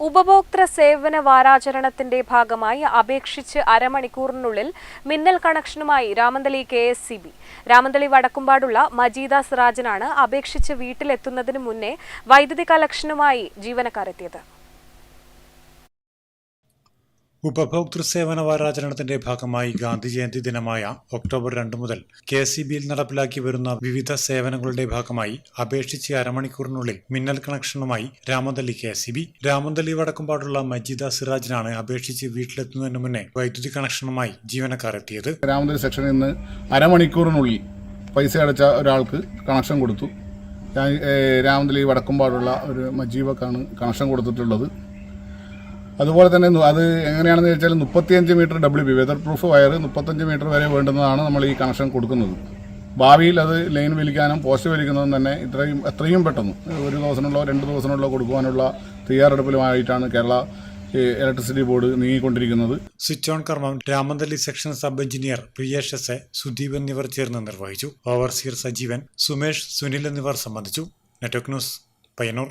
ഉപഭോക്തൃ സേവന വാരാചരണത്തിന്റെ ഭാഗമായി അപേക്ഷിച്ച് അരമണിക്കൂറിനുള്ളിൽ മിന്നൽ കണക്ഷനുമായി Ramanthali K S C B Ramanthali വടക്കുംപാടുള്ള Majeeda സിറാജിനാണ് അപേക്ഷിച്ച് വീട്ടിലെത്തുന്നതിന് മുന്നേ വൈദ്യുതി കലക്ഷനുമായി ജീവനക്കാർ എത്തിയത് ഉപഭോക്തൃ സേവന വാരാചരണത്തിന്റെ ഭാഗമായി ഗാന്ധി ജയന്തി ദിനമായ ഒക്ടോബർ രണ്ട് മുതൽ കെ സി ബിയിൽ നടപ്പിലാക്കി വരുന്ന വിവിധ സേവനങ്ങളുടെ ഭാഗമായി അപേക്ഷിച്ച് അരമണിക്കൂറിനുള്ളിൽ മിന്നൽ കണക്ഷനുമായി Ramanthali K C B Ramanthali വടക്കുംപാടുള്ള Majeeda സിറാജിനാണ് അപേക്ഷിച്ച് വീട്ടിലെത്തുന്നതിന് മുന്നേ വൈദ്യുതി കണക്ഷനുമായി ജീവനക്കാർ എത്തിയത്. രാമന്തരി സെക്ഷനിൽ നിന്ന് അരമണിക്കൂറിനുള്ളിൽ പൈസ അടച്ച ഒരാൾക്ക് കണക്ഷൻ കൊടുത്തു. രാമന്തലി വടക്കുംപാടുള്ള ഒരു മജീവക്കാണ് കണക്ഷൻ കൊടുത്തിട്ടുള്ളത്. അതുപോലെ തന്നെ അത് എങ്ങനെയാണെന്ന് വെച്ചാൽ മുപ്പത്തിയഞ്ച് metre W B weather proof wire മുപ്പത്തഞ്ച് മീറ്റർ വരെ വേണ്ടുന്നതാണ് നമ്മൾ ഈ കണക്ഷൻ കൊടുക്കുന്നത്. ഭാവിയിൽ അത് ലൈൻ വലിക്കാനും പോസ്റ്റ് വലിക്കുന്നതും തന്നെ ഇത്രയും എത്രയും പെട്ടെന്ന് ഒരു ദിവസത്തിനുള്ളോ രണ്ട് ദിവസത്തിനുള്ളോ കൊടുക്കുവാനുള്ള തയ്യാറെടുപ്പിലുമായിട്ടാണ് കേരള ഇലക്ട്രിസിറ്റി ബോർഡ് നീങ്ങിക്കൊണ്ടിരിക്കുന്നത്. സ്വിച്ച് ഓൺ കർമ്മം Ramanthali section sub engineer Priyesh S A Sudeep എന്നിവർ ചേർന്ന് നിർവഹിച്ചു. ഓവർസിയർ സജീവൻ സുമേഷ് സുനിൽ എന്നിവർ സംബന്ധിച്ചു. Network news Payyanur